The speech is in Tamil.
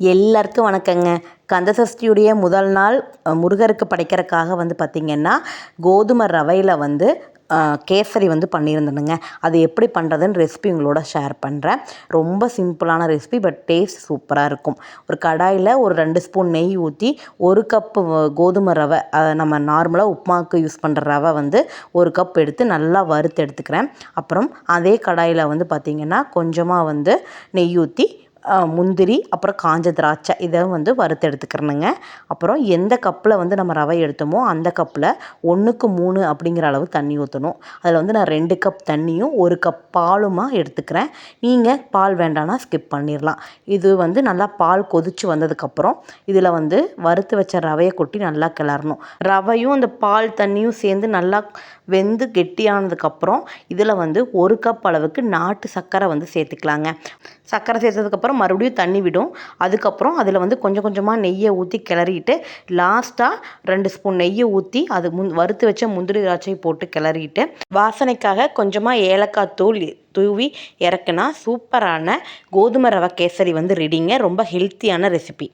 எல்லாருக்கும் வணக்கங்க. கந்தசஷ்டியுடைய முதல் நாள் முருகருக்கு படைக்கிறதுக்காக வந்து பார்த்திங்கன்னா கோதுமை ரவையில் வந்து கேசரி வந்து பண்ணியிருந்தேனுங்க. அது எப்படி பண்ணுறதுன்னு ரெசிபி உங்களோட ஷேர் பண்ணுறேன் ரொம்ப சிம்பிளான ரெசிபி பட் டேஸ்ட் சூப்பராக இருக்கும். ஒரு கடாயில் ஒரு ரெண்டு ஸ்பூன் நெய் ஊற்றி ஒரு கப்பு கோதுமை ரவை நம்ம நார்மலாக உப்புமாவுக்கு யூஸ் பண்ணுற ரவை வந்து ஒரு கப் எடுத்து நல்லா வறுத்து எடுத்துக்கிறேன். அப்புறம் அதே கடாயில் வந்து பார்த்திங்கன்னா கொஞ்சமாக வந்து நெய் ஊற்றி முந்திரி அப்புறம் காஞ்ச திராட்சை. இதை வந்து வறுத்து எடுத்துக்கிறணுங்க அப்புறம் எந்த கப்பில் வந்து நம்ம ரவை எடுத்தோமோ அந்த கப்பில் ஒன்றுக்கு மூணு அப்படிங்கிற அளவு தண்ணி ஊற்றணும் அதில் வந்து நான் ரெண்டு கப் தண்ணியும் ஒரு கப் பாலுமா எடுத்துக்கிறேன். நீங்கள் பால் வேண்டாம்னா ஸ்கிப் பண்ணிடலாம். இது வந்து நல்லா பால் கொதிச்சு வந்ததுக்கப்புறம் இதில் வந்து வறுத்து வச்ச ரவையை கொட்டி நல்லா கிளறணும். ரவையும் அந்த பால் தண்ணியும் சேர்ந்து நல்லா வெந்து கெட்டியானதுக்கப்புறம் இதில் வந்து ஒரு கப் அளவுக்கு நாட்டு சர்க்கரை வந்து சேர்த்துக்கலாங்க. சர்க்கரை சேர்த்ததுக்கப்புறம் மறுபடியும் தண்ணி விடும். அதுக்கப்புறம் அதில் வந்து கொஞ்சம் கொஞ்சமாக நெய்யை ஊற்றி கிளறிட்டு லாஸ்ட்டாக ரெண்டு ஸ்பூன் நெய்யை ஊற்றி அது முன் வறுத்து வச்ச முந்திரி திராட்சை போட்டு கிளறிட்டு வாசனைக்காக கொஞ்சமாக ஏலக்காய் தூள் தூவி இறக்குனா சூப்பரான கோதுமை ரவை கேசரி வந்து ரெடிங்க ரொம்ப ஹெல்த்தியான ரெசிபி